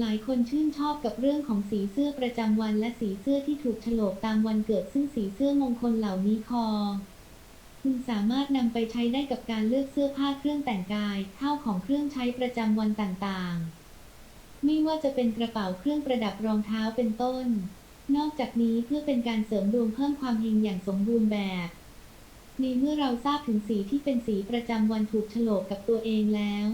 หลายคนชื่นชอบกับเรื่องของสีเสื้อประจำวันและสีเสื้อที่ถูกฉลกตามวันเกิดซึ่งสีเสื้อมงคลเหล่านี้คอ คุณสามารถนำไปใช้ได้กับการเลือกเสื้อผ้าเครื่องแต่งกายข้าวของเครื่องใช้ประจำวันต่างๆ ไม่ว่าจะเป็นกระเป๋าเครื่องประดับรองเท้าเป็นต้น นอกจากนี้เพื่อเป็นการเสริมดวงเพิ่มความเฮงอย่างสมบูรณ์แบบในเมื่อเราทราบถึงสีที่เป็นสีประจำวันถูกฉลกกับตัวเองแล้ว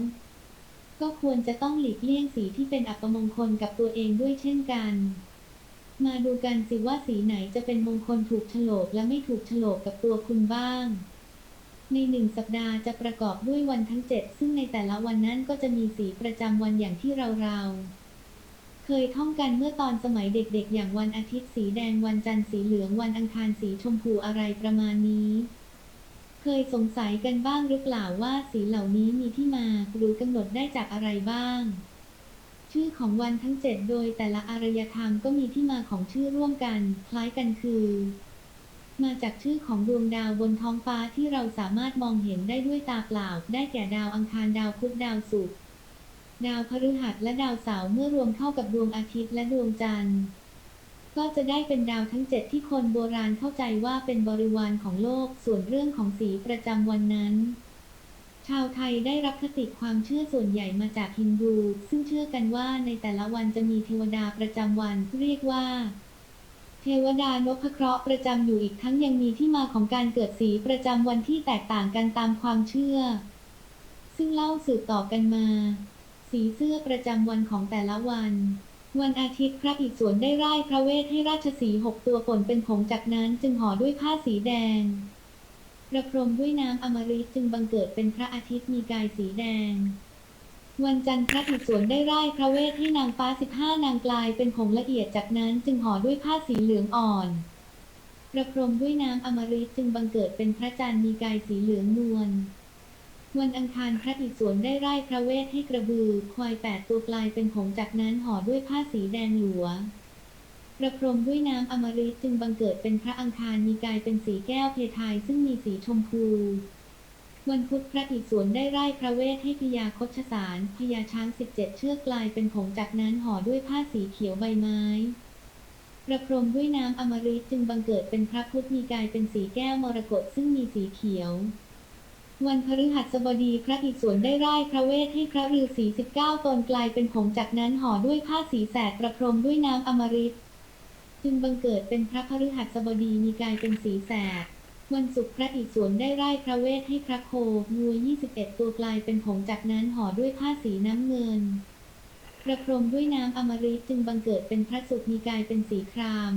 ก็ควรจะต้องหลีกเลี่ยงสีที่เป็นอัปมงคลกับตัวเองด้วยเช่นกัน มาดูกันสิว่าสีไหนจะเป็นมงคลถูกโฉลกและไม่ถูกโฉลกกับตัวคุณบ้าง ในหนึ่งสัปดาห์จะประกอบด้วยวันทั้ง 7 ซึ่งในแต่ละวันนั้นก็จะมีสีประจำวันอย่างที่เราเราๆเคยท่องกันเมื่อตอนสมัยเด็กๆ อย่างวันอาทิตย์สีแดงวันจันทร์สีเหลืองวันอังคารสีชมพูอะไรประมาณนี้ เคยสงสัยกันบ้างหรือเปล่าว่าสีเหล่านี้มีที่มาหรือกำหนดได้จากอะไรบ้าง ชื่อของวันทั้ง7โดยแต่ละอารยธรรมก็มีที่มาของชื่อร่วมกัน คล้ายกันคือ มาจากชื่อของดวงดาวบนท้องฟ้าที่เราสามารถมองเห็นได้ด้วยตาเปล่า ได้แก่ดาวอังคารดาวพุธดาวศุกร์ดาวพฤหัสและดาวเสาร์เมื่อรวมเข้ากับดวงอาทิตย์และดวงจันทร์ ก็จะได้เป็นดาวทั้งเจ็ดที่คนโบราณเข้าใจว่าเป็นบริวารของโลก ส่วนเรื่องของสีประจำวันนั้น ชาวไทยได้รับคติความเชื่อส่วนใหญ่มาจากฮินดู ซึ่งเชื่อกันว่าในแต่ละวันจะมีเทวดาประจำวันเรียกว่า เทวดานพเคราะห์ประจำอยู่อีกทั้งยังมีที่มาของการเกิดสีประจำวันที่แตกต่างกันตามความเชื่อ ซึ่งเล่าสืบต่อกันมา สีเสื้อประจำวันของแต่ละวัน วันอาทิตย์พระอิศวรได้ร่ายพระเวทให้ราชสีห์หกตัวฝนเป็นผงจากนั้นจึงห่อด้วยผ้าสีแดง ประพรมด้วยน้ำอมฤตจึงบังเกิดเป็นพระอาทิตย์มีกายสีแดง วันจันทร์พระอิศวรได้ร่ายพระเวทให้นางฟ้าสิบห้านางกลายเป็นผงละเอียดจากนั้นจึงห่อด้วยผ้าสีเหลืองอ่อน ประพรมด้วยน้ำอมฤตจึงบังเกิดเป็นพระจันทร์มีกายสีเหลืองนวล วันอังคารพระอิศวรได้ร่ายพระเวทให้กระบือ ควายแปดตัวกลายเป็นผงจากนั้นห่อด้วยผ้าสีแดงหลัวประพรมด้วยน้ำอมฤตจึงบังเกิดเป็นพระอังคารมีกายเป็นสีแก้วเพทายซึ่งมีสีชมพูวันพุธพระอิศวรได้ร่ายพระเวทให้พญาคชสารพญาช้างสิบเจ็ดเชือกกลายเป็นผงจากนั้นห่อด้วยผ้าสีเขียวใบไม้ประพรมด้วยน้ำอมฤตจึงบังเกิดเป็นพระพุทธมีกายเป็นสีแก้วมรกตซึ่งมีสีเขียว วันพฤหัสบดีพระอิศวรได้ร่ายพระเวทให้พระฤาษีสิบเก้าตนกลายเป็นผงจากนั้นห่อด้วยผ้าสีแสดประพรมด้วยน้ำอมฤตจึงบังเกิดเป็นพระพฤหัสบดีมีกายเป็นสีแสดวันศุกร์พระอิศวรได้ร่ายพระเวทให้พระโคงู21ตัวกลายเป็นผงจากนั้นห่อด้วยผ้าสีน้ำเงิน ประพรมด้วยน้ำอมฤตจึงบังเกิดเป็นพระศุกร์มีกายเป็นสีคราม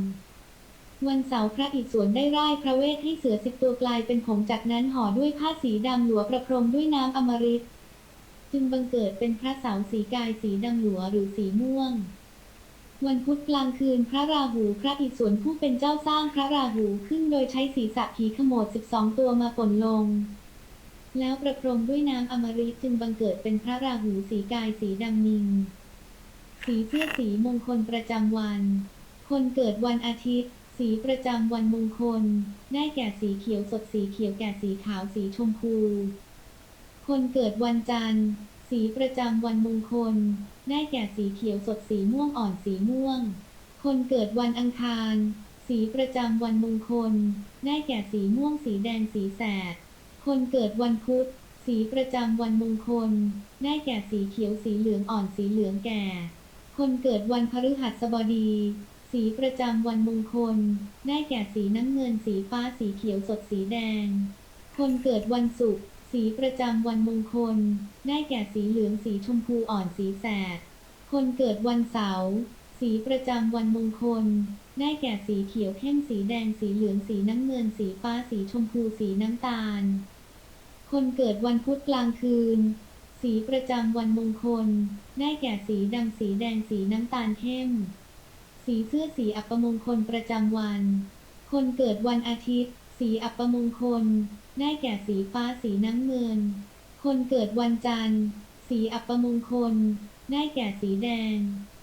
วันเสาร์พระอิศวรได้ร่ายพระเวทให้เสือสิบตัวกลายเป็นผงจากนั้นห่อด้วยผ้าสีดำหลัวประพรมด้วยน้ำอมฤตจึงบังเกิดเป็นพระเสาร์สีกายสีดำหลัวหรือสีม่วง วันพุธกลางคืนพระราหูพระอิศวรผู้เป็นเจ้าสร้างพระราหูขึ้นโดยใช้ศีรษะผีขโมด12ตัวมาฝนลง แล้วประพรมด้วยน้ำอมฤตจึงบังเกิดเป็นพระราหูสีกายสีดำนิงสีเสื้อสีมงคลประจำวัน คนเกิดวันอาทิตย์ สีประจำวันมงคล ได้แก่สีเขียวสดสีเขียวแก่สีขาวสีชมพู คนเกิดวันจันทร์ สีประจำวันมงคล ได้แก่สีเขียวสดสีม่วงอ่อนสีม่วง คนเกิดวันอังคาร สีประจำวันมงคล ได้แก่สีม่วงสีแดงสีแสด คนเกิดวันพุธ สีประจำวันมงคล ได้แก่สีเขียวสีเหลืองอ่อนสีเหลืองแก่ คนเกิดวันพฤหัสบดี สีประจำวันมงคล ได้แก่สีน้ำเงิน สีฟ้า สีเขียวสด สีแดง คนเกิดวันศุกร์ สีประจำวันมงคล ได้แก่สีเหลือง สีชมพูอ่อน สีแสด คนเกิดวันเสาร์ สีประจำวันมงคล ได้แก่สีเขียวเข้ม สีแดง สีเหลือง สีน้ำเงิน สีฟ้า สีชมพู สีน้ำตาล คนเกิดวันพุธกลางคืน สีประจำวันมงคล ได้แก่สีดำ สีแดง สีน้ำตาลเข้ม สีเสื้อสีอัปมงคลประจำวัน คนเกิดวันอาทิตย์ สีอัปมงคล ได้แก่สีฟ้าสีน้ำเงิน คนเกิดวันจันทร์ สีอัปมงคล ได้แก่สีแดง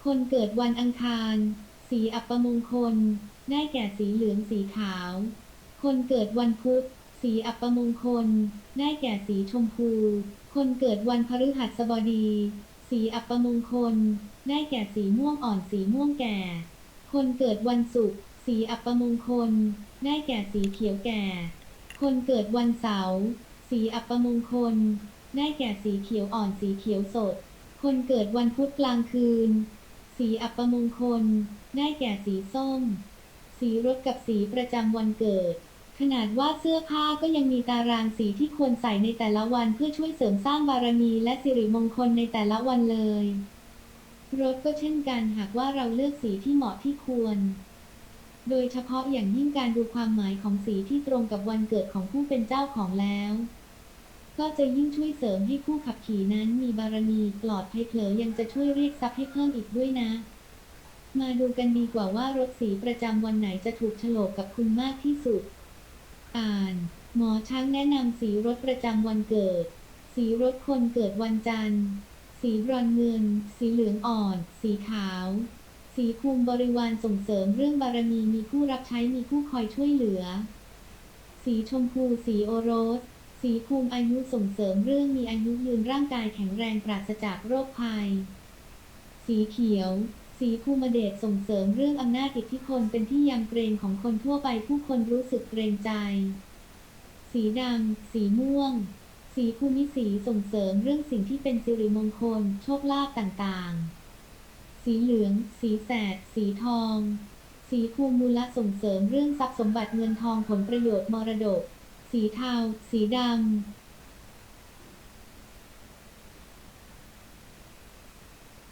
คนเกิดวันอังคาร สีอัปมงคล ได้แก่สีเหลืองสีขาว คนเกิดวันพุธ สีอัปมงคล ได้แก่สีชมพู คนเกิดวันพฤหัสบดีสสีอัปมงคล ได้แก่สีม่วงอ่อนสีม่วงแก่ คนเกิดวันศุกร์สีอัปมงคล ได้แก่สีเขียวแก่ คนเกิดวันเสาร์สีอัปมงคล ได้แก่สีเขียวอ่อนสีเขียวสด คนเกิดวันพุธกลางคืน สีอัปมงคล ได้แก่สีส้ม สีรถกับสีประจำวันเกิด ขนาดว่าเสื้อผ้าก็ยังมีตารางสีที่ควรใส่ในแต่ละวันเพื่อช่วยเสริมสร้างบารมีและสิริมงคลในแต่ละวันเลย รถก็เช่นกันหากว่าเราเลือกสีที่เหมาะที่ควร โดยเฉพาะอย่างยิ่งการดูความหมายของสีที่ตรงกับวันเกิดของผู้เป็นเจ้าของแล้ว ก็จะยิ่งช่วยเสริมให้ผู้ขับขี่นั้นมีบารมีปลอดภัยเผลอยังจะช่วยเรียกทรัพย์ให้เพิ่มอีกด้วยนะ มาดูกันดีกว่าว่ารถสีประจำวันไหนจะถูกโฉลกกับคุณมากที่สุด อ่าน หมอช้างแนะนำสีรถประจำวันเกิด สีรถคนเกิดวันจันทร์ สีบรอนเงิน สีเหลืองอ่อน สีขาว สีภูมิบริวารส่งเสริมเรื่องบารมีมีผู้รับใช้มีผู้คอยช่วยเหลือ สีชมพู สีโอโรส สีภูมิอายุส่งเสริมเรื่องมีอายุยืนร่างกายแข็งแรงปราศจากโรคภัย สีเขียว สีภูมิเดชส่งเสริมเรื่องอำนาจอิทธิพลเป็นที่ยำเกรงของคนทั่วไปผู้คนรู้สึกเกรงใจ สีดำ สีม่วง สีภูมิสีส่งเสริมเรื่องสิ่งที่เป็นสิริมงคล โชคลาภต่างๆ สีเหลือง สีแสด สีทอง สีภูมิมูลส่งเสริมเรื่องทรัพย์สมบัติเงินทองผลประโยชน์มรดก สีเทา สีดำ